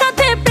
deixa ter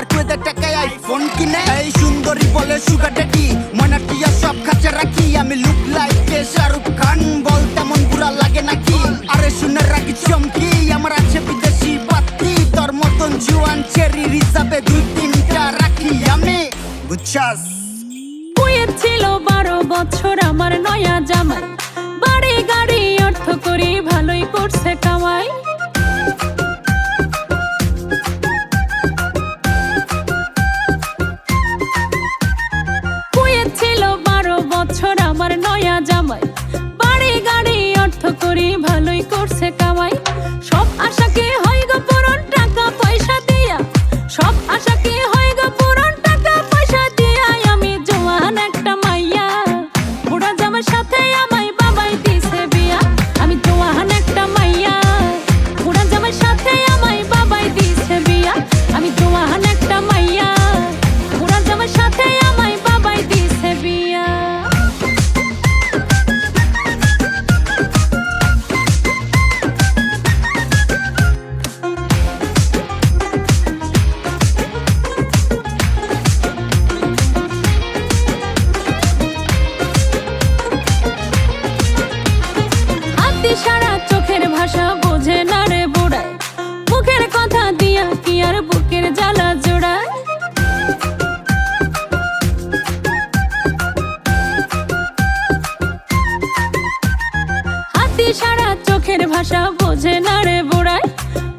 আমার ক্রেদের টাকায় iPhone কিনে। এই সুন্দরী বলে সুগার ডেটি মনাটিয়া সব কাছে রাখি। আমি লুক লাইক কে শাহরুখ খান। বল, তেমন বুড়া লাগে নাকি? আরে শুনে রাখি চমকি। আমার আছে বিদেশি পাত্রী। তোর মতন জুয়ান চেরি হিসাবে দুই তিনটা রাখি আমি। বুঝছাস? কুয়েত ছিল বারো বছর আমার নয়া জামাই। বাড়ি গাড়ি অর্থ করি ভালোই করছে কাম। করি ভালোই করছে কামাই। হাতি চোখের ভাষা বোঝে না রে বুড়ায় মুখের কথা দিয়া কি আর বুকের জ্বালা হাতি সারা চোখের ভাষা বোঝে না রে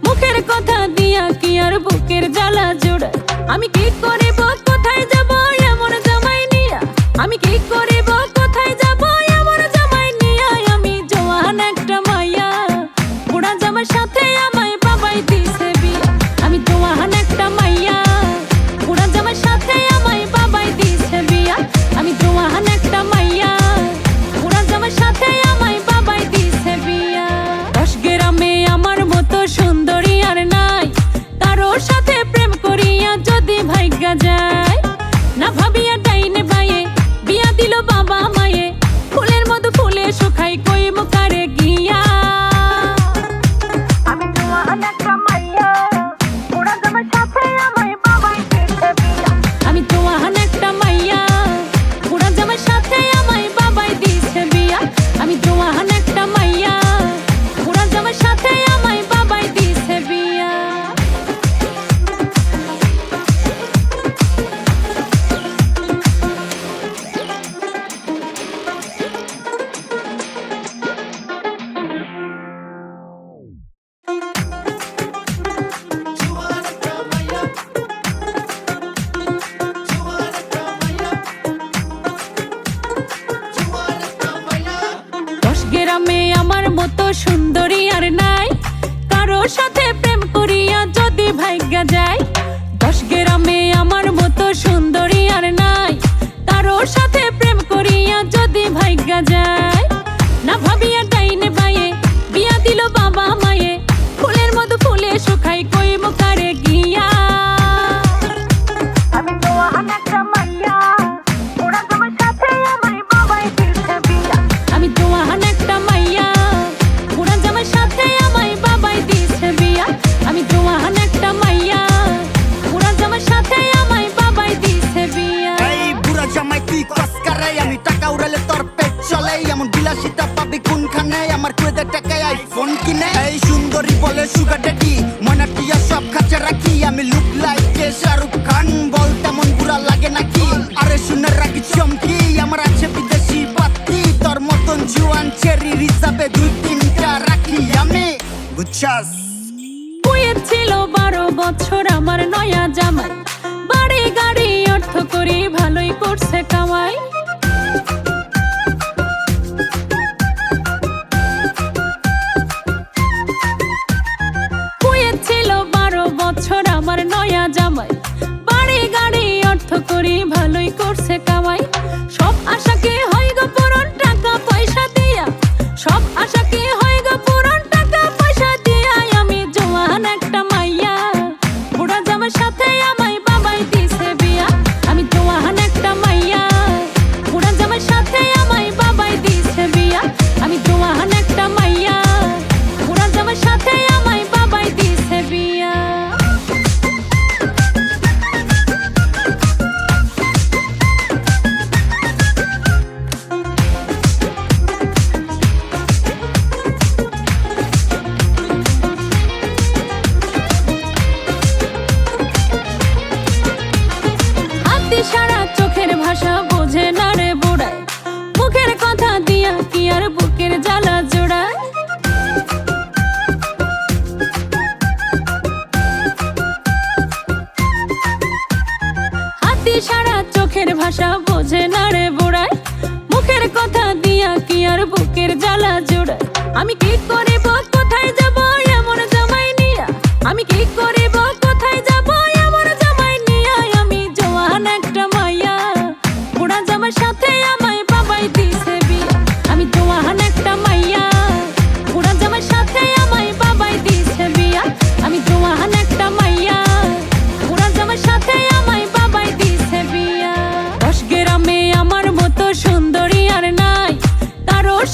মুখের কথা দিয়া কি আর বুকের জ্বালা জোড়ায় আমি কি কোথায় যাব? এমন জামাই নিয়া। আমি কি করিব? পাবি কোনখানে আমার কুয়েতে টাকায় আইফোন কিনে, এই সুন্দরী বলে সুগার ডেডি ময়না টিয়া সব কাছে রাখি। আমি লুক লাইকে শাহরুখ খান, বল তেমন বুড়া লাগে নাকি? আরে শুনে রাখি চমকি, আমার আছে বিদেশি বাতি তোর মতন জুয়ান চেরি হিসাবে দুই তিনটা রাখি আমি। বুঝছাস? বইয়ের ছিল বারো বছর আমার নয়া জামাই। বাড়ি গাড়ি অর্থ করি, ভালোই করছে কামাই। ভালোই বুকের জ্বালা জোড়ায়। আমি কি করে কোথায় যাব এমন জামাই নিয়া? আমি কি করিব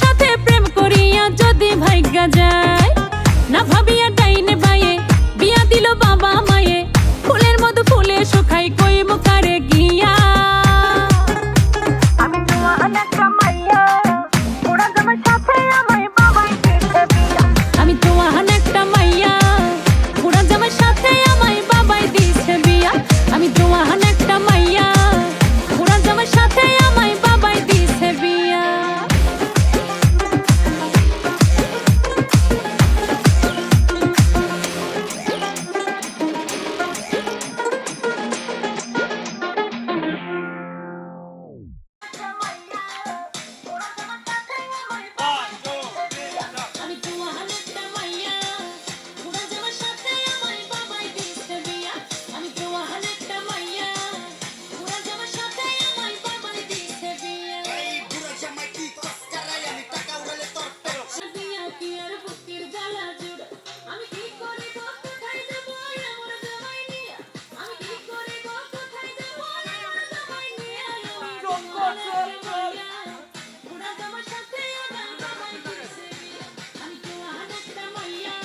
সাথে প্রেম করিয়া যদি ভাগ্যা যায় না ভাবি